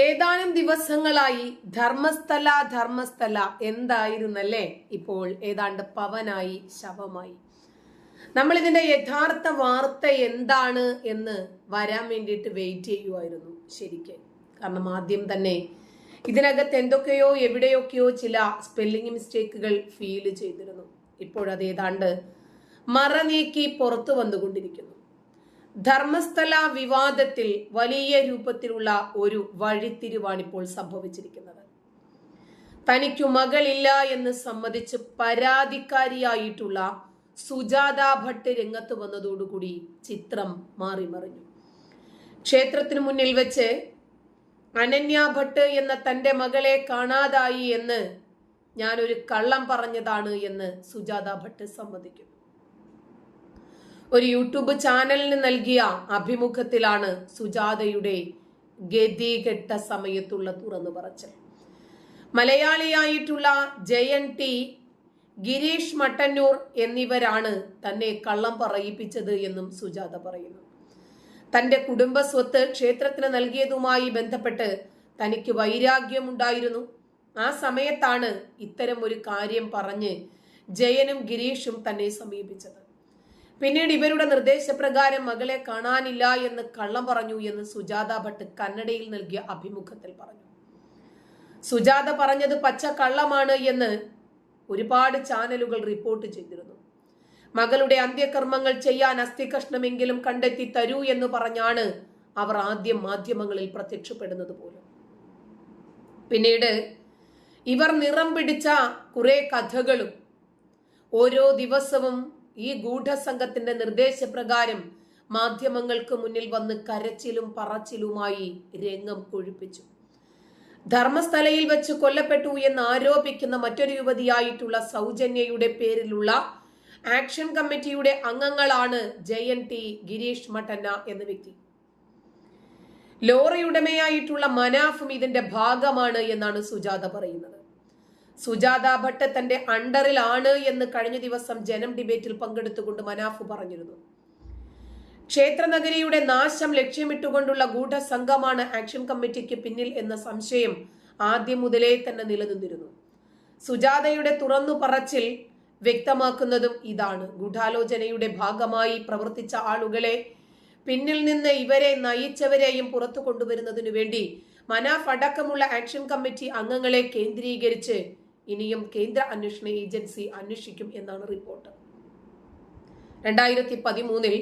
ഏതാനും ദിവസങ്ങളായി ധർമ്മസ്ഥല ധർമ്മസ്ഥല എന്തായിരുന്നല്ലേ? ഇപ്പോൾ ഏതാണ്ട് പവനായി ശവമായി. നമ്മൾ ഇതിന്റെ യഥാർത്ഥ വാർത്ത എന്താണ് എന്ന് വരാൻ വേണ്ടിയിട്ട് വെയിറ്റ് ചെയ്യുമായിരുന്നു ശരിക്ക്. കാരണം ആദ്യം തന്നെ ഇതിനകത്ത് എന്തൊക്കെയോ എവിടെയൊക്കെയോ ചില സ്പെല്ലിംഗ് മിസ്റ്റേക്കുകൾ ഫീൽ ചെയ്തിരുന്നു. ഇപ്പോഴത് ഏതാണ്ട് മറ നീക്കി പുറത്തു വന്നുകൊണ്ടിരിക്കുന്നു. ധർമ്മസ്ഥല വിവാദത്തിൽ വലിയ രൂപത്തിലുള്ള ഒരു വഴിത്തിരിവാണിപ്പോൾ സംഭവിച്ചിരിക്കുന്നത്. തനിക്കു മകളില്ല എന്ന് സമ്മതിച്ച് പരാതിക്കാരിയായിട്ടുള്ള സുജാത ഭട്ട് രംഗത്ത് വന്നതോടുകൂടി ചിത്രം മാറിമറിഞ്ഞു. ക്ഷേത്രത്തിന് മുന്നിൽ വെച്ച് അനന്യ ഭട്ട് എന്ന തന്റെ മകളെ കാണാതായി എന്ന് ഞാനൊരു കള്ളം പറഞ്ഞതാണ് എന്ന് സുജാത ഭട്ട് സമ്മതിക്കുന്നു. ഒരു യൂട്യൂബ് ചാനലിന് നൽകിയ അഭിമുഖത്തിലാണ് സുജാതയുടെ ഗതികെട്ട സമയത്തുള്ള തുറന്നു പറച്ചൽ. മലയാളിയായിട്ടുള്ള ജയൻ ടി ഗിരീഷ് മട്ടന്നൂർ എന്നിവരാണ് തന്നെ കള്ളം പറയിപ്പിച്ചത് എന്നും സുജാത പറയുന്നു. തന്റെ കുടുംബ സ്വത്ത് ക്ഷേത്രത്തിന് നൽകിയതുമായി ബന്ധപ്പെട്ട് തനിക്ക് വൈരാഗ്യമുണ്ടായിരുന്നു. ആ സമയത്താണ് ഇത്തരം ഒരു കാര്യം പറഞ്ഞ് ജയനും ഗിരീഷും തന്നെ സമീപിച്ചത്. പിന്നീട് ഇവരുടെ നിർദ്ദേശപ്രകാരം മകളെ കാണാനില്ല എന്ന് കള്ളം പറഞ്ഞു എന്ന് സുജാത ഭട്ട് കന്നഡയിൽ നൽകിയ അഭിമുഖത്തിൽ പറഞ്ഞു. സുജാത പറഞ്ഞത് പച്ച കള്ളമാണ് എന്ന് ഒരുപാട് ചാനലുകൾ റിപ്പോർട്ട് ചെയ്തിരുന്നു. മകളുടെ അന്ത്യകർമ്മങ്ങൾ ചെയ്യാൻ അസ്ഥികഷ്ണമെങ്കിലും കണ്ടെത്തി തരൂ എന്ന് പറഞ്ഞാണ് അവർ ആദ്യം മാധ്യമങ്ങളിൽ പ്രത്യക്ഷപ്പെടുന്നത് പോലും. പിന്നീട് ഇവർ നിറം പിടിച്ച കുറെ കഥകളും ഓരോ ദിവസവും ഈ ഗൂഢസംഘത്തിന്റെ നിർദ്ദേശപ്രകാരം മാധ്യമങ്ങൾക്ക് മുന്നിൽ വന്ന് കരച്ചിലും പറച്ചിലുമായി രംഗം കൊഴുപ്പിച്ചു. ധർമ്മസ്ഥലയിൽ വെച്ച് കൊല്ലപ്പെട്ടു എന്ന് ആരോപിക്കുന്ന മറ്റൊരു യുവതിയായിട്ടുള്ള സൗജന്യയുടെ പേരിലുള്ള ആക്ഷൻ കമ്മിറ്റിയുടെ അംഗങ്ങളാണ് ജയൻ ടി ഗിരീഷ് മട്ടന്ന എന്ന വ്യക്തി. ലോറിയുടമയായിട്ടുള്ള മനാഫും ഇതിന്റെ ഭാഗമാണ് എന്നാണ് സുജാത പറയുന്നത്. സുജാത ഭട്ട് തന്റെ അണ്ടറിലാണ് എന്ന് കഴിഞ്ഞ ദിവസം ജനം ഡിബേറ്റിൽ പങ്കെടുത്തുകൊണ്ട് മനാഫ് പറഞ്ഞിരുന്നു. ക്ഷേത്രനഗരിയുടെ നാശം ലക്ഷ്യമിട്ടുകൊണ്ടുള്ള ഗൂഢസംഘമാണ് ആക്ഷൻ കമ്മിറ്റിക്ക് പിന്നിൽ എന്ന സംശയം ആദ്യം മുതലേ തന്നെ നിലനിന്നിരുന്നു. സുജാതയുടെ തുറന്നു പറച്ചിൽ വ്യക്തമാക്കുന്നതും ഇതാണ്. ഗൂഢാലോചനയുടെ ഭാഗമായി പ്രവർത്തിച്ച ആളുകളെ പിന്നിൽ നിന്ന് ഇവരെ നയിച്ചവരെയും പുറത്തു കൊണ്ടുവരുന്നതിനു വേണ്ടി മനാഫ് അടക്കമുള്ള ആക്ഷൻ കമ്മിറ്റി അംഗങ്ങളെ കേന്ദ്രീകരിച്ച് ഇനിയും കേന്ദ്ര അന്വേഷണ ഏജൻസി അന്വേഷിക്കും എന്നാണ് റിപ്പോർട്ട്. രണ്ടായിരത്തി പതിമൂന്നിൽ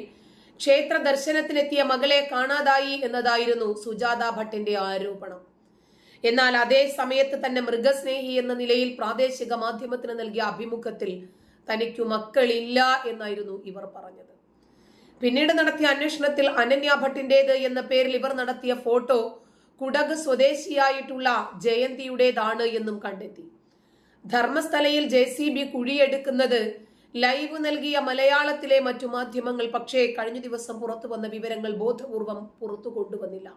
ക്ഷേത്ര ദർശനത്തിനെത്തിയ മകളെ കാണാതായി എന്നതായിരുന്നു സുജാത ഭട്ടിന്റെ ആരോപണം. എന്നാൽ അതേ സമയത്ത് തന്നെ മൃഗസ്നേഹി എന്ന നിലയിൽ പ്രാദേശിക മാധ്യമത്തിന് നൽകിയ അഭിമുഖത്തിൽ തനിക്കു മക്കളില്ല എന്നായിരുന്നു ഇവർ പറഞ്ഞത്. പിന്നീട് നടത്തിയ അന്വേഷണത്തിൽ അനന്യ ഭട്ടിന്റേത് എന്ന പേരിൽ ഇവർ നടത്തിയ ഫോട്ടോ കുടക് സ്വദേശിയായിട്ടുള്ള ജയന്തിയുടേതാണ് എന്നും കണ്ടെത്തി. ധർമ്മസ്ഥലയിൽ ജെ സി ബി കുഴിയെടുക്കുന്നത്. ലൈവ് നൽകിയ മലയാളത്തിലെ മറ്റു മാധ്യമങ്ങൾ പക്ഷേ കഴിഞ്ഞ ദിവസം പുറത്തു വന്ന വിവരങ്ങൾ ബോധപൂർവം പുറത്തു കൊണ്ടുവന്നില്ല.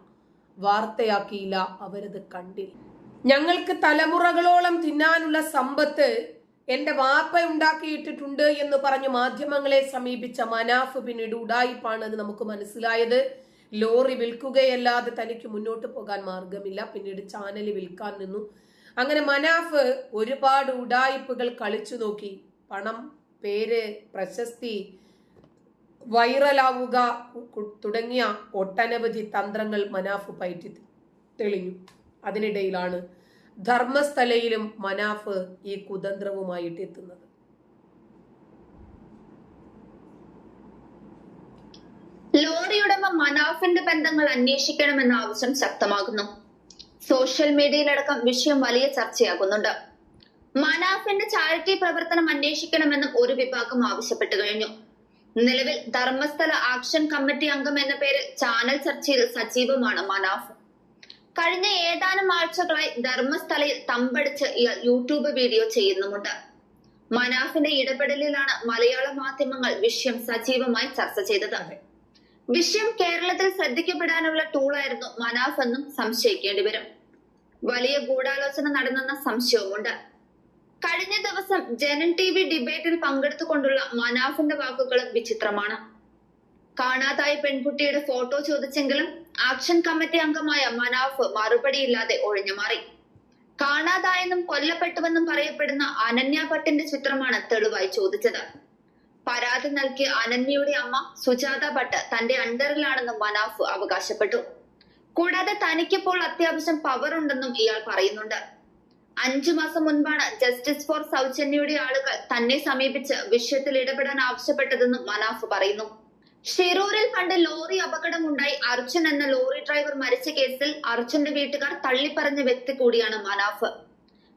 വാർത്തയാക്കിയില്ല അവരത് കണ്ടില്ല. ഞങ്ങൾക്ക് തലമുറകളോളം തിന്നാനുള്ള സമ്പത്ത് എന്റെ വാപ്പ ഉണ്ടാക്കിയിട്ടിട്ടുണ്ട് എന്ന് പറഞ്ഞു മാധ്യമങ്ങളെ സമീപിച്ച മനാഫ് പിന്നീട് ഉടായിപ്പാണെന്ന് നമുക്ക് മനസ്സിലായത്. ലോറി വിൽക്കുകയല്ലാതെ തനിക്ക് മുന്നോട്ട് പോകാൻ മാർഗമില്ല. പിന്നീട് ചാനൽ വിൽക്കാൻ നിന്നു. അങ്ങനെ മനാഫ് ഒരുപാട് ഉടായിപ്പുകൾ കളിച്ചു നോക്കി. പണം പേര് പ്രശസ്തി വൈറലാവുക തുടങ്ങിയ ഒട്ടനവധി തന്ത്രങ്ങൾ മനാഫ് പയറ്റി തെളിഞ്ഞു. അതിനിടയിലാണ് ധർമ്മസ്ഥലയിലും മനാഫ് ഈ കുതന്ത്രവുമായിട്ട് എത്തുന്നത്. ലോറിയുടമ മനാഫിന്റെ ബന്ധങ്ങൾ അന്വേഷിക്കണമെന്ന ആവശ്യം ശക്തമാകുന്നു. സോഷ്യൽ മീഡിയയിലടക്കം വിഷയം വലിയ ചർച്ചയാകുന്നുണ്ട് മനാഫിന്റെ ചാരിറ്റി പ്രവർത്തനം അന്വേഷിക്കണമെന്നും ഒരു വിഭാഗം ആവശ്യപ്പെട്ടു കഴിഞ്ഞു. നിലവിൽ ധർമ്മസ്ഥല ആക്ഷൻ കമ്മിറ്റി അംഗം എന്ന പേരിൽ ചാനൽ ചർച്ചയിൽ സജീവമാണ് മനാഫ്. കഴിഞ്ഞ ഏതാനും ആഴ്ചകളായി ധർമ്മസ്ഥലയിൽ തമ്പടിച്ച് ഇയാൾ യൂട്യൂബ് വീഡിയോ ചെയ്യുന്നുമുണ്ട്. മനാഫിന്റെ ഇടപെടലിലാണ് മലയാള മാധ്യമങ്ങൾ വിഷയം സജീവമായി ചർച്ച ചെയ്തത്. വിഷയം കേരളത്തിൽ ശ്രദ്ധിക്കപ്പെടാനുള്ള ടൂളായിരുന്നു മനാഫ് എന്നും സംശയിക്കേണ്ടി വരും വലിയ ഗൂഢാലോചന നടന്നെന്ന സംശയവുമുണ്ട്. കഴിഞ്ഞ ദിവസം ജനൻ ടി വി ഡിബേറ്റിൽ പങ്കെടുത്തുകൊണ്ടുള്ള മനാഫിന്റെ വാക്കുകളും വിചിത്രമാണ്. കാണാതായ പെൺകുട്ടിയുടെ ഫോട്ടോ ചോദിച്ചെങ്കിലും ആക്ഷൻ കമ്മിറ്റി അംഗമായ മനാഫ് മറുപടിയില്ലാതെ ഒഴിഞ്ഞു മാറി. കാണാതായെന്നും കൊല്ലപ്പെട്ടുവെന്നും പറയപ്പെടുന്ന അനന്യ ഭട്ടിന്റെ ചിത്രമാണ് തെളിവായി ചോദിച്ചത്. പരാതി നൽകിയ അനന്യയുടെ അമ്മ സുജാത ഭട്ട് തന്റെ അണ്ടറിലാണെന്നും മനാഫ് അവകാശപ്പെട്ടു. കൂടാതെ തനിക്കിപ്പോൾ അത്യാവശ്യം പവർ ഉണ്ടെന്നും ഇയാൾ പറയുന്നുണ്ട്. അഞ്ചു മാസം മുൻപാണ് ജസ്റ്റിസ് ഫോർ സൗജന്യയുടെ ആളുകൾ തന്നെ സമീപിച്ച് വിഷയത്തിൽ ഇടപെടാൻ ആവശ്യപ്പെട്ടതെന്നും മനാഫ് പറയുന്നു. ഷിറൂരിൽ പണ്ട് ലോറി അപകടമുണ്ടായി. അർജുൻ എന്ന ലോറി ഡ്രൈവർ മരിച്ച കേസിൽ അർജുന്റെ വീട്ടുകാർ തള്ളിപ്പറഞ്ഞ വ്യക്തി കൂടിയാണ് മനാഫ്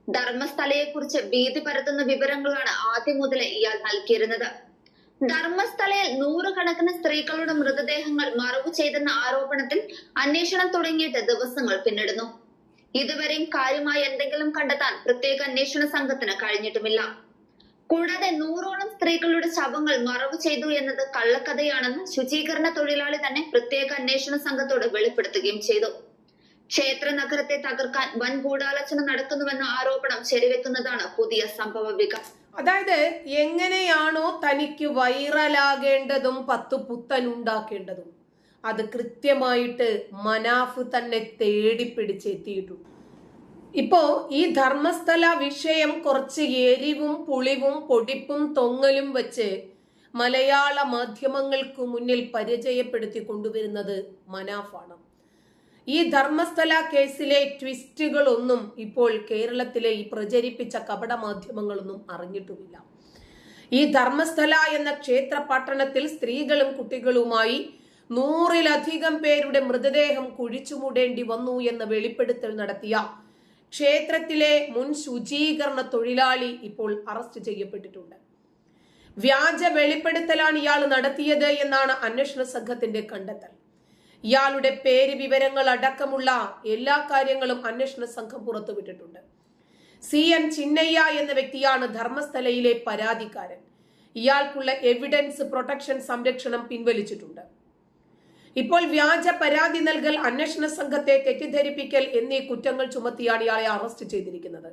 ധർമ്മസ്ഥലയെക്കുറിച്ച് ഭീതി പരത്തുന്ന വിവരങ്ങളാണ് ആദ്യം മുതലേ ഇയാൾ നൽകിയിരുന്നത്. ധർമ്മസ്ഥലയിൽ നൂറുകണക്കിന് സ്ത്രീകളുടെ മൃതദേഹങ്ങൾ മറവ് ചെയ്തെന്ന ആരോപണത്തിൽ അന്വേഷണം തുടങ്ങിയിട്ട് ദിവസങ്ങൾ പിന്നിടുന്നു. ഇതുവരെയും കാര്യമായി എന്തെങ്കിലും കണ്ടെത്താൻ പ്രത്യേക അന്വേഷണ സംഘത്തിന് കഴിഞ്ഞിട്ടുമില്ല. കൂടാതെ നൂറോളം സ്ത്രീകളുടെ ശവങ്ങൾ മറവ് ചെയ്തു എന്നത് കള്ളക്കഥയാണെന്ന് ശുചീകരണ തൊഴിലാളി തന്നെ പ്രത്യേക അന്വേഷണ സംഘത്തോട് വെളിപ്പെടുത്തുകയും ചെയ്തു. ക്ഷേത്ര നഗരത്തെ തകർക്കാൻ വൻ ഗൂഢാലോചന നടക്കുന്നുവെന്ന ആരോപണം ശരിവെക്കുന്നതാണ് പുതിയ സംഭവ അതായത് എങ്ങനെയാണോ തനിക്ക് വൈറലാകേണ്ടതും പത്ത് പുത്തൻ ഉണ്ടാക്കേണ്ടതും അത് കൃത്യമായിട്ട് മനാഫ് തന്നെ തേടിപ്പിടിച്ചെത്തിയിട്ടുണ്ട് ഇപ്പോ ഈ ധർമ്മസ്ഥല വിഷയം കുറച്ച് എരിവും പുളിവും പൊടിപ്പും തൊങ്ങലും വെച്ച് മലയാള മാധ്യമങ്ങൾക്ക് മുന്നിൽ പരിചയപ്പെടുത്തി കൊണ്ടുവരുന്നത് മനാഫാണ്. ഈ ധർമ്മസ്ഥല കേസിലെ ട്വിസ്റ്റുകളൊന്നും ഇപ്പോൾ കേരളത്തിലെ ഈ പ്രചരിപ്പിച്ച കപട മാധ്യമങ്ങളൊന്നും അറിഞ്ഞിട്ടുമില്ല. ഈ ധർമ്മസ്ഥല എന്ന ക്ഷേത്ര പട്ടണത്തിൽ സ്ത്രീകളും കുട്ടികളുമായി നൂറിലധികം പേരുടെ മൃതദേഹം കുഴിച്ചുമൂടേണ്ടി വന്നു എന്ന വെളിപ്പെടുത്തൽ നടത്തിയ ക്ഷേത്രത്തിലെ മുൻ ശുചീകരണ തൊഴിലാളി ഇപ്പോൾ അറസ്റ്റ് ചെയ്യപ്പെട്ടിട്ടുണ്ട്. വ്യാജ വെളിപ്പെടുത്തലാണ് ഇയാൾ നടത്തിയത് എന്നാണ് അന്വേഷണ സംഘത്തിന്റെ കണ്ടെത്തൽ. ഇയാളുടെ പേര് വിവരങ്ങൾ അടക്കമുള്ള എല്ലാ കാര്യങ്ങളും അന്വേഷണ സംഘം പുറത്തുവിട്ടിട്ടുണ്ട്. സി എൻ ചിന്നയ്യ എന്ന വ്യക്തിയാണ് ധർമ്മസ്ഥലയിലെ പരാതിക്കാരൻ. ഇയാൾക്കുള്ള എവിഡൻസ് പ്രൊട്ടക്ഷൻ സംരക്ഷണം പിൻവലിച്ചിട്ടുണ്ട്. ഇപ്പോൾ വ്യാജ പരാതി നൽകൽ അന്വേഷണ സംഘത്തെ തെറ്റിദ്ധരിപ്പിക്കൽ എന്നീ കുറ്റങ്ങൾ ചുമത്തിയാണ് ഇയാളെ അറസ്റ്റ് ചെയ്തിരിക്കുന്നത്.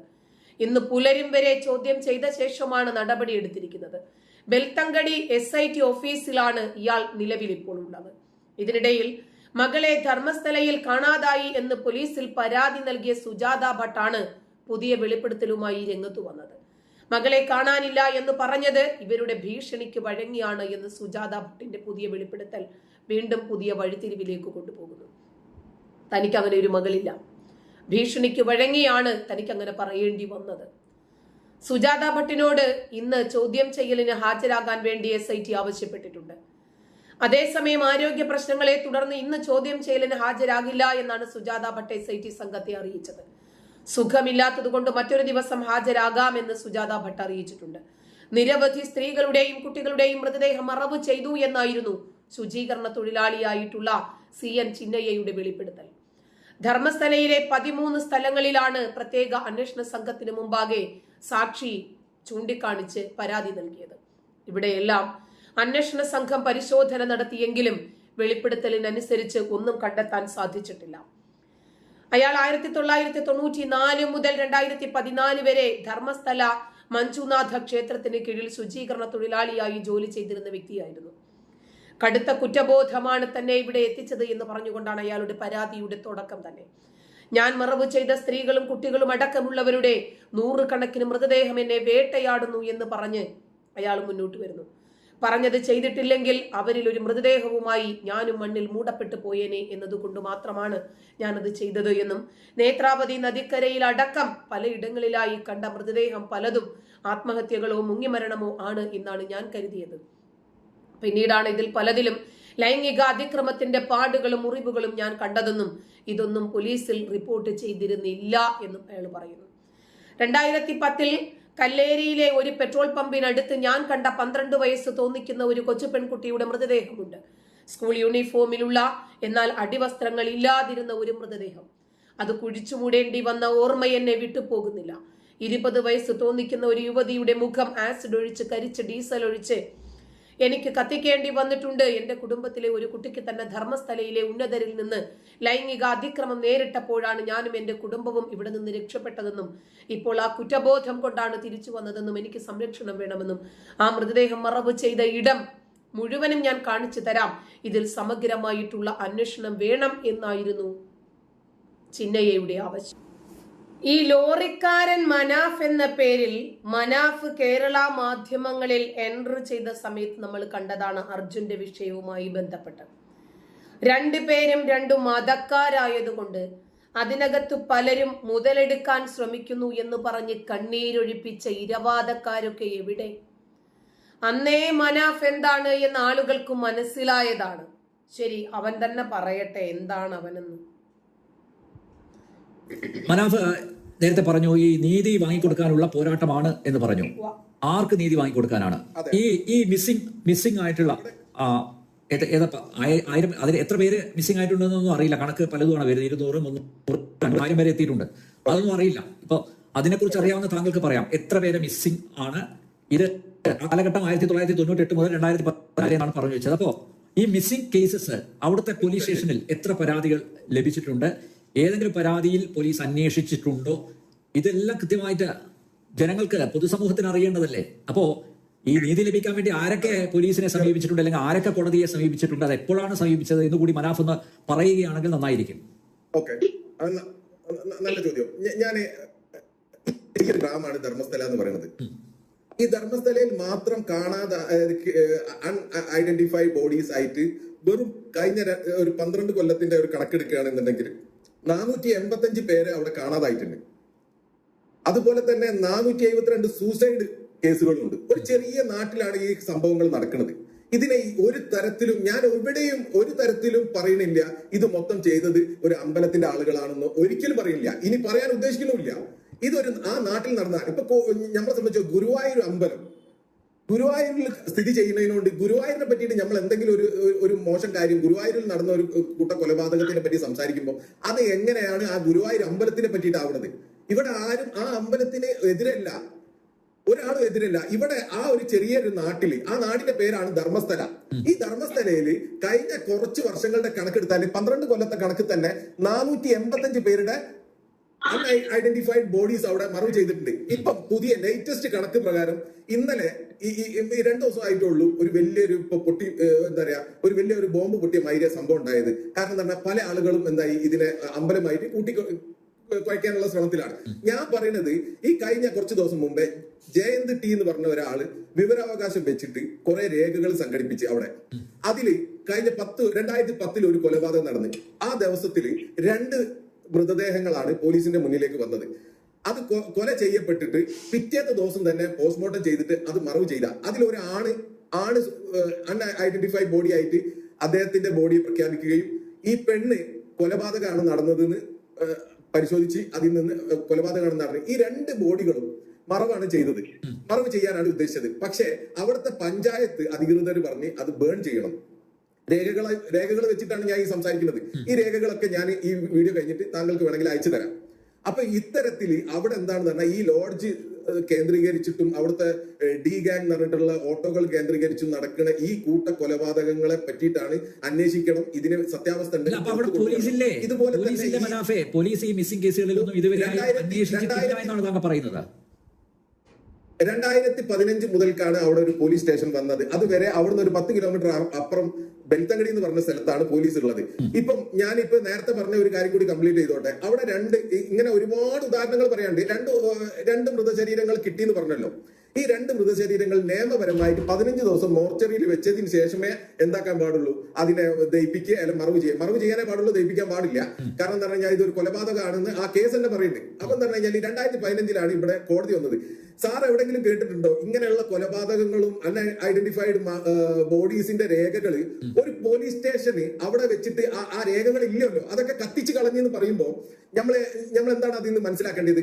ഇന്ന് പുലരും വരെ ചോദ്യം ചെയ്ത ശേഷമാണ് നടപടി എടുത്തിരിക്കുന്നത്. ബെൽത്തങ്കടി എസ് ഐ ടി ഓഫീസിലാണ് ഇയാൾ നിലവിൽ ഇപ്പോൾ ഉള്ളത്. ഇതിനിടയിൽ മകളെ ധർമ്മസ്ഥലയിൽ കാണാതായി എന്ന് പോലീസിൽ പരാതി നൽകിയ സുജാത ഭട്ടാണ് പുതിയ വെളിപ്പെടുത്തലുമായി രംഗത്തു വന്നത്. മകളെ കാണാനില്ല എന്ന് പറഞ്ഞത് ഇവരുടെ ഭീഷണിക്ക് വഴങ്ങിയാണ് എന്ന് സുജാത ഭട്ടിന്റെ പുതിയ വെളിപ്പെടുത്തൽ വീണ്ടും പുതിയ വഴിത്തിരിവിലേക്ക് കൊണ്ടുപോകുന്നു. തനിക്ക് അങ്ങനെ ഒരു മകളില്ല. ഭീഷണിക്ക് വഴങ്ങിയാണ് തനിക്ക് അങ്ങനെ പറയേണ്ടി വന്നത്. സുജാത ഭട്ടിനോട് ഇന്ന് ചോദ്യം ചെയ്യലിന് ഹാജരാകാൻ വേണ്ടി എസ് ആവശ്യപ്പെട്ടിട്ടുണ്ട്. അതേസമയം ആരോഗ്യ പ്രശ്നങ്ങളെ തുടർന്ന് ഇന്ന് ചോദ്യം ചെയ്യലിന് ഹാജരാകില്ല എന്നാണ് Sujatha Bhat S I T സംഘത്തെ അറിയിച്ചത്. സുഖമില്ലാത്തതുകൊണ്ട് മറ്റൊരു ദിവസം ഹാജരാകാമെന്ന് സുജാത ഭട്ട് അറിയിച്ചിട്ടുണ്ട്. നിരവധി സ്ത്രീകളുടെയും കുട്ടികളുടെയും മൃതദേഹം മറവ് ചെയ്തു എന്നായിരുന്നു ശുചീകരണ തൊഴിലാളിയായിട്ടുള്ള സി എൻ ചിന്നയ്യയുടെ വെളിപ്പെടുത്തൽ. ധർമ്മസ്ഥലയിലെ പതിമൂന്ന് സ്ഥലങ്ങളിലാണ് പ്രത്യേക അന്വേഷണ സംഘത്തിന് മുമ്പാകെ സാക്ഷി ചൂണ്ടിക്കാണിച്ച് പരാതി നൽകിയത്. ഇവിടെയെല്ലാം അന്വേഷണ സംഘം പരിശോധന നടത്തിയെങ്കിലും വെളിപ്പെടുത്തലിനനുസരിച്ച് ഒന്നും കണ്ടെത്താൻ സാധിച്ചിട്ടില്ല. അയാൾ ആയിരത്തി തൊള്ളായിരത്തി തൊണ്ണൂറ്റി നാല് മുതൽ രണ്ടായിരത്തി പതിനാല് വരെ ധർമ്മസ്ഥല മഞ്ജുനാഥ ക്ഷേത്രത്തിന് കീഴിൽ ശുചീകരണ തൊഴിലാളിയായി ജോലി ചെയ്തിരുന്ന വ്യക്തിയായിരുന്നു. കടുത്ത കുറ്റബോധമാണ് തന്നെ ഇവിടെ എത്തിച്ചത് എന്ന് പറഞ്ഞുകൊണ്ടാണ് അയാളുടെ പരാതിയുടെ തുടക്കം തന്നെ. ഞാൻ മറവ് ചെയ്ത സ്ത്രീകളും കുട്ടികളും അടക്കമുള്ളവരുടെ നൂറുകണക്കിന് മൃതദേഹം എന്നെ വേട്ടയാടുന്നു എന്ന് പറഞ്ഞ് അയാൾ മുന്നോട്ട് വരുന്നു. പറഞ്ഞത് ചെയ്തിട്ടില്ലെങ്കിൽ അവരിൽ ഒരു മൃതദേഹവുമായി ഞാനും മണ്ണിൽ മൂടപ്പെട്ടു പോയേനെ എന്നതുകൊണ്ട് മാത്രമാണ് ഞാനത് ചെയ്തത് എന്നും നേത്രാവതി നദിക്കരയിൽ അടക്കം പലയിടങ്ങളിലായി കണ്ട മൃതദേഹം പലതും ആത്മഹത്യകളോ മുങ്ങിമരണമോ ആണ് എന്നാണ് ഞാൻ കരുതിയത്. പിന്നീടാണ് ഇതിൽ പലതിലും ലൈംഗിക അതിക്രമത്തിന്റെ പാടുകളും മുറിവുകളും ഞാൻ കണ്ടതെന്നും ഇതൊന്നും പോലീസിൽ റിപ്പോർട്ട് ചെയ്തിരുന്നില്ല എന്നും അയാൾ പറയുന്നു. രണ്ടായിരത്തി പത്തിൽ കല്ലേരിയിലെ ഒരു പെട്രോൾ പമ്പിനടുത്ത് ഞാൻ കണ്ട പന്ത്രണ്ട് വയസ്സ് തോന്നിക്കുന്ന ഒരു കൊച്ചു പെൺകുട്ടിയുടെ മൃതദേഹമുണ്ട്. സ്കൂൾ യൂണിഫോമിലുള്ള എന്നാൽ അടിവസ്ത്രങ്ങൾ ഇല്ലാതിരുന്ന ഒരു മൃതദേഹം. അത് കുഴിച്ചു മൂടേണ്ടി വന്ന ഓർമ്മ എന്നെ വിട്ടുപോകുന്നില്ല ഇരുപത് വയസ്സ് തോന്നിക്കുന്ന ഒരു യുവതിയുടെ മുഖം ആസിഡ് ഒഴിച്ച് കരിച്ച് ഡീസൽ ഒഴിച്ച് എനിക്ക് കത്തിക്കേണ്ടി വന്നിട്ടുണ്ട്. എന്റെ കുടുംബത്തിലെ ഒരു കുട്ടിക്ക് തന്നെ ധർമ്മസ്ഥലയിലെ ഉന്നതരിൽ നിന്ന് ലൈംഗിക അതിക്രമം നേരിട്ടപ്പോഴാണ് ഞാനും എന്റെ കുടുംബവും ഇവിടെ നിന്ന് രക്ഷപ്പെട്ടതെന്നും ഇപ്പോൾ ആ കുറ്റബോധം കൊണ്ടാണ് തിരിച്ചു വന്നതെന്നും എനിക്ക് സംരക്ഷണം വേണമെന്നും ആ മൃതദേഹം മറവ് ചെയ്ത ഇടം മുഴുവനും ഞാൻ കാണിച്ചു തരാം. ഇതിൽ സമഗ്രമായിട്ടുള്ള അന്വേഷണം വേണം എന്നായിരുന്നു ചിന്നയ്യയുടെ ആവശ്യം. ഈ ലോറിക്കാരൻ മനാഫ് എന്ന പേരിൽ മനാഫ് കേരള മാധ്യമങ്ങളിൽ എൻട്രി ചെയ്ത സമയത്ത് നമ്മൾ കണ്ടതാണ് അർജുന്റെ വിഷയവുമായി ബന്ധപ്പെട്ട്. രണ്ടുപേരും രണ്ടു മതക്കാരായതുകൊണ്ട് അതിനകത്ത് പലരും മുതലെടുക്കാൻ ശ്രമിക്കുന്നു എന്ന് പറഞ്ഞ് കണ്ണീരൊഴിപ്പിച്ച ഇരവാദക്കാരൊക്കെ എവിടെ? അന്നേ മനാഫ് എന്താണ് എന്ന് ആളുകൾക്ക് മനസ്സിലായതാണ്. ശരി അവൻ തന്നെ പറയട്ടെ എന്താണ് അവനെന്ന്? മനാഫ് നേരത്തെ പറഞ്ഞു ഈ നീതി വാങ്ങിക്കൊടുക്കാനുള്ള പോരാട്ടമാണ് എന്ന് പറഞ്ഞു. ആർക്ക് നീതി വാങ്ങിക്കൊടുക്കാനാണ്? ഈ ഈ മിസ്സിംഗ് മിസ്സിംഗ് ആയിട്ടുള്ള ആയിരം അതിൽ എത്ര പേര് മിസ്സിംഗ് ആയിട്ടുണ്ടെന്നൊന്നും അറിയില്ല. കണക്ക് പലതുമാണ് വരുന്നത്. ഇരുന്നൂറ് മുന്നൂറ് ആയിരം വരെ എത്തിയിട്ടുണ്ട്. അതൊന്നും അറിയില്ല. ഇപ്പൊ അതിനെക്കുറിച്ച് അറിയാവുന്ന താങ്കൾക്ക് പറയാം. എത്ര പേരെ മിസ്സിംഗ് ആണ്? ഇത് കാലഘട്ടം ആയിരത്തി തൊള്ളായിരത്തി തൊണ്ണൂറ്റി എട്ട് മുതൽ രണ്ടായിരത്തി പത്ത് എന്നാണ് പറഞ്ഞു വെച്ചത്. അപ്പോ ഈ മിസ്സിംഗ് കേസസ് അവിടുത്തെ പോലീസ് സ്റ്റേഷനിൽ എത്ര പരാതികൾ ലഭിച്ചിട്ടുണ്ട്? ഏതെങ്കിലും പരാതിയിൽ പോലീസ് അന്വേഷിച്ചിട്ടുണ്ടോ? ഇതെല്ലാം കൃത്യമായിട്ട് ജനങ്ങൾക്ക് പൊതുസമൂഹത്തിന് അറിയേണ്ടതല്ലേ? അപ്പോ ഈ നീതി ലഭിക്കാൻ വേണ്ടി ആരൊക്കെ പോലീസിനെ സമീപിച്ചിട്ടുണ്ട് അല്ലെങ്കിൽ ആരൊക്കെ കോടതിയെ സമീപിച്ചിട്ടുണ്ട് അത് എപ്പോഴാണ് സമീപിച്ചത് എന്ന് കൂടി മനാഫ് ഒന്ന് പറയുകയാണെങ്കിൽ നന്നായിരിക്കും. ഓക്കെ. നല്ല ചോദ്യം. ഞാൻ ഗ്രാമമാണ് ധർമ്മസ്ഥല എന്ന് പറയുന്നത്. ഈ ധർമ്മസ്ഥലയിൽ മാത്രം കാണാതെ ഐഡന്റിഫൈഡ് ബോഡീസ് ആയിട്ട് വെറും കഴിഞ്ഞ ഒരു പന്ത്രണ്ട് കൊല്ലത്തിന്റെ ഒരു കണക്കെടുക്കുകയാണെന്നുണ്ടെങ്കിൽ നാനൂറ്റി എൺപത്തഞ്ച് പേരെ അവിടെ കാണാതായിട്ടുണ്ട്. അതുപോലെ തന്നെ നാനൂറ്റി എഴുപത്തിരണ്ട് സൂസൈഡ് കേസുകളുണ്ട്. ഒരു ചെറിയ നാട്ടിലാണ് ഈ സംഭവങ്ങൾ നടക്കുന്നത്. ഇതിനെ ഒരു തരത്തിലും ഞാൻ എവിടെയും ഒരു തരത്തിലും പറയണില്ല ഇത് മൊത്തം ചെയ്തത് ഒരു അമ്പലത്തിന്റെ ആളുകളാണെന്നോ ഒരിക്കലും പറയുന്നില്ല. ഇനി പറയാൻ ഉദ്ദേശിക്കുന്നുമില്ല ഇതൊരു ആ നാട്ടിൽ നടന്ന ഇപ്പൊ നമ്മളെ സംബന്ധിച്ച് ഗുരുവായൂർ അമ്പലം ഗുരുവായൂരിൽ സ്ഥിതി ചെയ്യുന്നതിനോട് ഗുരുവായൂരിനെ പറ്റിയിട്ട് നമ്മൾ എന്തെങ്കിലും ഒരു ഒരു- മോശം കാര്യം ഗുരുവായൂരിൽ നടന്ന ഒരു കൂട്ട കൊലപാതകത്തിനെ പറ്റി സംസാരിക്കുമ്പോൾ അത് എങ്ങനെയാണ് ആ ഗുരുവായൂർ അമ്പലത്തിനെ പറ്റിയിട്ട് ആവുന്നത് ഇവിടെ ആരും ആ അമ്പലത്തിന് എതിരല്ല. ഒരാളും എതിരല്ല. ഇവിടെ ആ ഒരു ചെറിയൊരു നാട്ടിൽ ആ നാടിന്റെ പേരാണ് ധർമ്മസ്ഥല. ഈ ധർമ്മസ്ഥലയിൽ കഴിഞ്ഞ കുറച്ച് വർഷങ്ങളുടെ കണക്കെടുത്താൽ പന്ത്രണ്ട് കൊല്ലത്തെ കണക്ക് തന്നെ നാനൂറ്റി എൺപത്തഞ്ച് പേരുടെ ഐഡന്റിഫൈഡ് ബോഡീസ് അവിടെ മറവ് ചെയ്തിട്ടുണ്ട്. ഇപ്പൊ പുതിയ ലേറ്റസ്റ്റ് കണക്ക് പ്രകാരം ഇന്നലെ ഈ ഈ- ദിവസം ആയിട്ടുള്ളൂ ഒരു വലിയൊരു ഇപ്പൊ പൊട്ടി എന്താ പറയാ ഒരു വലിയൊരു ബോംബ് പൊട്ടിയ മൈരിയ സംഭവം ഉണ്ടായത്. കാരണം എന്താ പല ആളുകളും എന്തായി ഇതിനെ അമ്പലമായിട്ട് കൂട്ടി കുഴക്കാനുള്ള ശ്രമത്തിലാണ്. ഞാൻ പറയുന്നത് ഈ കഴിഞ്ഞ കുറച്ച് ദിവസം മുമ്പേ ജയന്ത് ടി എന്ന് പറഞ്ഞ ഒരാൾ വിവരാവകാശം വെച്ചിട്ട് കുറെ രേഖകൾ സംഘടിപ്പിച്ച് അവിടെ. അതിൽ കഴിഞ്ഞ പത്ത് രണ്ടായിരത്തി പത്തിൽ ഒരു കൊലപാതകം നടന്നു ആ ദിവസത്തിൽ രണ്ട് മൃതദേഹങ്ങളാണ് പോലീസിന്റെ മുന്നിലേക്ക് വന്നത്. അത് കൊല ചെയ്യപ്പെട്ടിട്ട് പിറ്റേത്തെ ദിവസം തന്നെ പോസ്റ്റ്മോർട്ടം ചെയ്തിട്ട് അത് മറവ് ചെയ്ത. അതിൽ ഒരു ആണ് അൺ ഐഡന്റിഫൈഡ് ബോഡി ആയിട്ട് അദ്ദേഹത്തിന്റെ ബോഡി പ്രഖ്യാപിക്കുകയും ഈ പെണ്ണ് കൊലപാതകമാണ് നടന്നതെന്ന് പരിശോധിച്ച് അതിൽ നിന്ന് കൊലപാതകമാണ് നടന്നത്. ഈ രണ്ട് ബോഡികളും മറവാണ് ചെയ്തത്. മറവ് ചെയ്യാനാണ് ഉദ്ദേശിച്ചത്. പക്ഷേ അവിടുത്തെ പഞ്ചായത്ത് അധികൃതർ പറഞ്ഞ് അത് ബേൺ ചെയ്യണം. രേഖകൾ രേഖകൾ വെച്ചിട്ടാണ് ഞാൻ ഈ സംസാരിക്കുന്നത്. ഈ രേഖകളൊക്കെ ഞാൻ ഈ വീഡിയോ കഴിഞ്ഞിട്ട് താങ്കൾക്ക് വേണമെങ്കിൽ അയച്ചു തരാം. അപ്പൊ ഇത്തരത്തിൽ അവിടെ എന്താണെന്ന് പറഞ്ഞാൽ ഈ ലോഡ്ജ് കേന്ദ്രീകരിച്ചിട്ടും അവിടുത്തെ ഡി ഗാങ് എന്ന് പറഞ്ഞിട്ടുള്ള ഓട്ടോകൾ കേന്ദ്രീകരിച്ചും നടക്കുന്ന ഈ കൂട്ട കൊലപാതകങ്ങളെ പറ്റിയിട്ടാണ് അന്വേഷിക്കണം. ഇതിന് സത്യാവസ്ഥ ഉണ്ട്. ഇതുപോലെ തന്നെ പോലീസ് ഈ മിസ്സിംഗ് കേസുകളിലൊന്നും ഇതുവരെ അന്വേഷിച്ചിട്ടില്ല പറയുന്നത്. രണ്ടായിരത്തി പതിനഞ്ച് മുതൽക്കാണ് അവിടെ ഒരു പോലീസ് സ്റ്റേഷൻ വന്നത്. അതുവരെ അവിടുന്ന് ഒരു പത്ത് കിലോമീറ്റർ അപ്പുറം ബെൽത്തങ്കടി എന്ന് പറഞ്ഞ സ്ഥലത്താണ് പോലീസ് ഉള്ളത് ഇപ്പം ഞാനിപ്പോ നേരത്തെ പറഞ്ഞ ഒരു കാര്യം കൂടി കംപ്ലീറ്റ് ചെയ്തോട്ടെ. അവിടെ രണ്ട് ഇങ്ങനെ ഒരുപാട് ഉദാഹരണങ്ങൾ പറയാണ്ട് രണ്ട് രണ്ട് മൃതശരീരങ്ങൾ കിട്ടിയെന്ന് പറഞ്ഞല്ലോ. ഈ രണ്ട് മൃതശരീരങ്ങൾ നിയമപരമായിട്ട് പതിനഞ്ച് ദിവസം മോർച്ചറിയിൽ വെച്ചതിന് ശേഷമേ എന്താക്കാൻ പാടുള്ളൂ? അതിനെ ദയിപ്പിക്കുക അല്ലെങ്കിൽ മറവ് ചെയ്യുക. മറവ് ചെയ്യാനേ പാടുള്ളൂ ദയിപ്പിക്കാൻ പാടില്ല. കാരണം എന്താ പറഞ്ഞാൽ ഇതൊരു കൊലപാതകമാണെന്ന് ആ കേസ് തന്നെ പറയുന്നുണ്ട്. അപ്പം എന്താ പറഞ്ഞാൽ ഈ രണ്ടായിരത്തി പതിനഞ്ചിലാണ് ഇവിടെ കോടതി വന്നത്. സാർ എവിടെങ്കിലും കേട്ടിട്ടുണ്ടോ? ഇങ്ങനെയുള്ള കൊലപാതകങ്ങളും ഐഡന്റിഫൈഡ് ബോഡീസിന്റെ രേഖകൾ ഒരു പോലീസ് സ്റ്റേഷന് അവിടെ വെച്ചിട്ട് ആ- രേഖകൾ ഇല്ലല്ലോ. അതൊക്കെ കത്തിച്ച് കളഞ്ഞെന്ന് പറയുമ്പോൾ നമ്മളെ നമ്മൾ എന്താണ് അതിൽ നിന്ന് മനസ്സിലാക്കേണ്ടത്?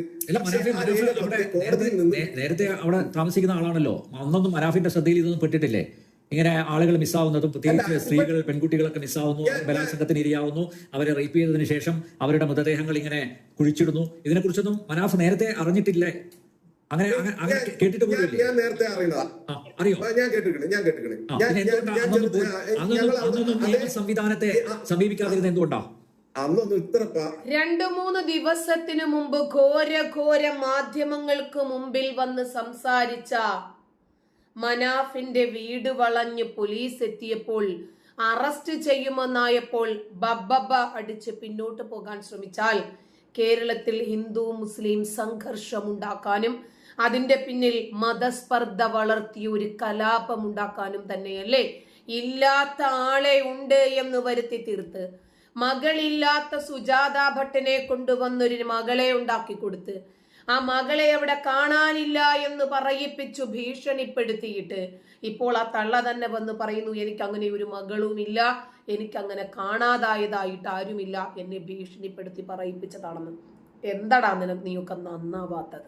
കോടതിയിൽ നിന്ന് നേരത്തെ അവിടെ താമസിക്കുന്ന ആളാണല്ലോ. അന്നൊന്നും മനാഫിന്റെ ശ്രദ്ധയിൽ ഇതൊന്നും പെട്ടിട്ടില്ലേ? ഇങ്ങനെ ആളുകൾ മിസ്സാവുന്നതും പ്രത്യേകിച്ച് സ്ത്രീകൾ പെൺകുട്ടികളൊക്കെ മിസ്സാവുന്നു ബലാത്സംഗത്തിന് ഇരയാവുന്നു അവരെ റേപ്പ് ചെയ്തതിനു ശേഷം അവരുടെ മൃതദേഹങ്ങൾ ഇങ്ങനെ കുഴിച്ചിടുന്നു. ഇതിനെക്കുറിച്ചൊന്നും മനാഫ് നേരത്തെ അറിഞ്ഞിട്ടില്ലേ? അങ്ങനെ കേട്ടിട്ട് പോലും ഞാൻ- നേരത്തെ അറിയുന്നതാ. അറിയോ? ഞാൻ കേട്ടിട്ടുണ്ട് ഞാൻ കേട്ടിട്ടുണ്ട്. അന്നൊന്നും നിയമ സംവിധാനത്തെ സമീപിക്കാതിരുന്നത് എന്തുകൊണ്ടാ? അന്നൊന്നും ഇത്ര രണ്ടു മൂന്ന് ദിവസത്തിനു മുമ്പ് ഘോര ഘോര മാധ്യമങ്ങൾക്ക് മുമ്പിൽ വന്ന് സംസാരിച്ച മനാഫിന്റെ വീട് വളഞ്ഞ് പോലീസ് എത്തിയപ്പോൾ അറസ്റ്റ് ചെയ്യുമെന്നായപ്പോൾ ബബ്ബബ അടിച്ച് പിന്നോട്ട് പോകാൻ ശ്രമിച്ചാൽ കേരളത്തിൽ ഹിന്ദു മുസ്ലിം സംഘർഷമുണ്ടാക്കാനും അതിന്റെ പിന്നിൽ മതസ്പർദ്ധ വളർത്തിയ ഒരു കലാപമുണ്ടാക്കാനും തന്നെയല്ലേ? ഇല്ലാത്ത ആളെ ഉണ്ട് എന്ന് വരുത്തി തീർത്ത്. മകളില്ലാത്ത സുജാത ഭട്ടിനെ കൊണ്ടുവന്നൊരു മകളെ ഉണ്ടാക്കി കൊടുത്ത് ആ മകളെ അവിടെ കാണാനില്ല എന്ന് പറയിപ്പിച്ചു ഭീഷണിപ്പെടുത്തിയിട്ട് ഇപ്പോൾ ആ തള്ള തന്നെ വന്ന് പറയുന്നു എനിക്ക് അങ്ങനെ ഒരു മകളുമില്ല എനിക്ക് അങ്ങനെ കാണാതായതായിട്ട് ആരുമില്ല എന്നെ ഭീഷണിപ്പെടുത്തി പറയിപ്പിച്ചതാണെന്ന്. എന്തടാ നിനക്ക് നീയൊക്കെ നന്നാവാത്തത്?